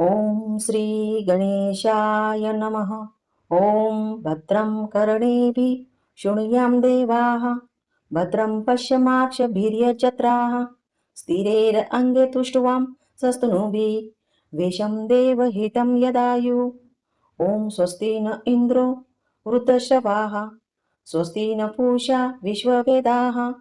ॐ श्रीगणेशाय नमः। ॐ भद्रं कर्णेभिः शृणुयां देवाः। भद्रं पश्यमाक्षभिर्यजत्राः स्थिरैरङ्गे तुष्टुवां सस्तनुभिः। वेषं देवहितं यदायु। ॐ स्वस्ति न इन्द्रो वृद्धश्रवाः स्वस्ति न पूषा विश्ववेदाः।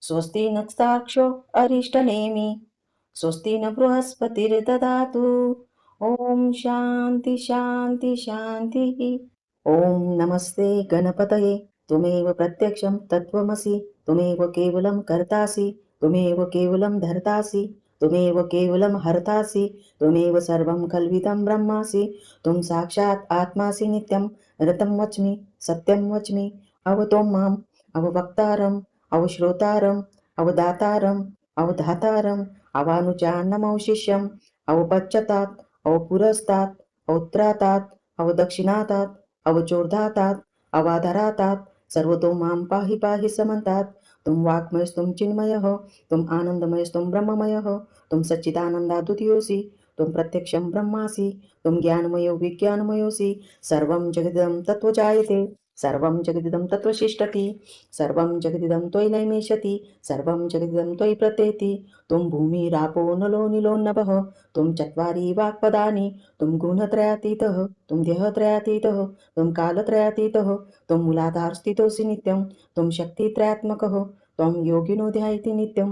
स्वस्ति नस्ताक्षो अरिष्टनेमि स्वस्ति न बृहस्पतिर्ददातु। ॐ शान्ति शान्ति, शान्तिः। ॐ नमस्ते गणपतये त्वमेव प्रत्यक्षं तत्त्वमसि। त्वमेव केवलं कर्तासि। त्वमेव केवलं धर्तासि। त्वमेव केवलं हर्तासि। त्वमेव सर्वं कल्वितं ब्रह्मासि। त्वं साक्षात् आत्मासि नित्यं। रतं वच्मि, सत्यं वच्मि। अवतों माम् अववक्तारम्, अवश्रोतारम्, अवदातारम्, अवधातारम्। अवानुजानमवशिष्यम् अवपश्चातात् अवपुरस्तात्, अवत्रातात्, अवदक्षिणातात्, अवचोर्धातात्, अवाधरातात्, सर्वतो माँ पाहि पाहि समन्तात्। त्वं वाक्मयस्त्वं चिन्मयः त्वम् आनन्दमयस्त्वं ब्रह्ममयः त्वं सच्चिदानन्दाद्वितीयोऽसि त्वं प्रत्यक्षं ब्रह्मासि त्वं ज्ञानमयो विज्ञानमयोऽसि सर्वं जगदिदं तत्त्वजायते। सर्वं जगदिदं तत्वशिष्टि सर्वं जगदिदं त्वयि लयमेशति सर्वं जगदिदं त्वयि प्रतेति त्वं भूमिरापो नलो निलो नभः, त्वं चत्वारि वाक्पदानि, त्वं गुणत्रयातीतः, त्वं देहत्रयातीतः, त्वं कालत्रयातीतः, त्वं मूलाधारस्थितोऽसि नित्यं, त्वं शक्तित्रयात्मकः। త్వం యోగినోధ్యాయతి నిత్యం.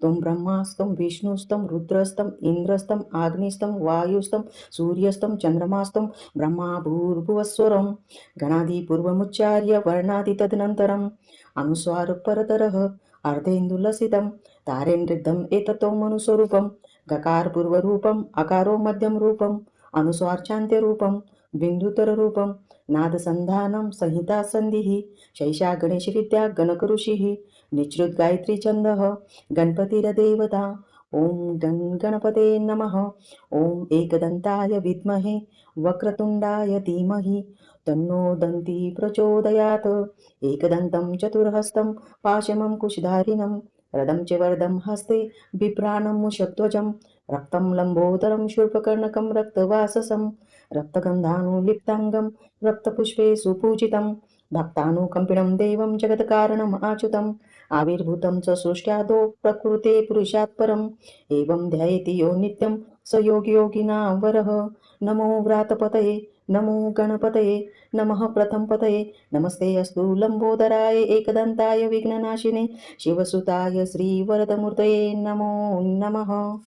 త్వం బ్రహ్మాస్తం విష్ణుస్తం రుద్రస్తం ఇంద్రస్తం ఆగ్నిస్తం వాయుస్తం సూర్యస్తం చంద్రమాస్తం బ్రహ్మాభూర్భువస్వరం గణాది పూర్వముచ్చార్య వర్ణాది తదనంతరం. అనుస్వారు పరతర అర్ధేందులసితం తారేంద్రిద్ధం ఏతతో మనుస్వరూపం గకార పూర్వరూపం అకారో మధ్యం రూపం అనుస్వార్చాంత్య రూపం బిందుతర రూపం नादसन्धानं संहितासन्धिः शैषा गणेशविद्या गणकऋषिः निश्रुतगायत्रीछन्दः गणपतिरदेवता, ॐ गं गणपते नमः, ॐ एकदन्ताय विद्महे, वक्रतुण्डाय धीमहि, तन्नो दन्ती प्रचोदयात्, एकदन्तं चतुर्हस्तं पाशमं कुशधारिणं, रदं च वरदं हस्ते बिभ्राणं मुषध्वजं रक्तं लम्बोदरं शूर्पकर्णकं रक्तवाससं रक्तगन्धानुलिप्ताङ्गं रक्तपुष्पे सुपूजितं भक्तानुकम्पिनं देवं जगत्कारणम् आच्युतम् आविर्भूतं च सृष्ट्यादो प्रकृते पुरुषात् परम् एवं ध्यायति यो नित्यं स योगियोगिनां वरः। नमो व्रातपतये नमो गणपतये नमः प्रथमपतये नमस्ते अस्तु लम्बोदराय एकदन्ताय विघ्ननाशिने शिवसुताय श्रीवरदमूर्तये नमो नमः।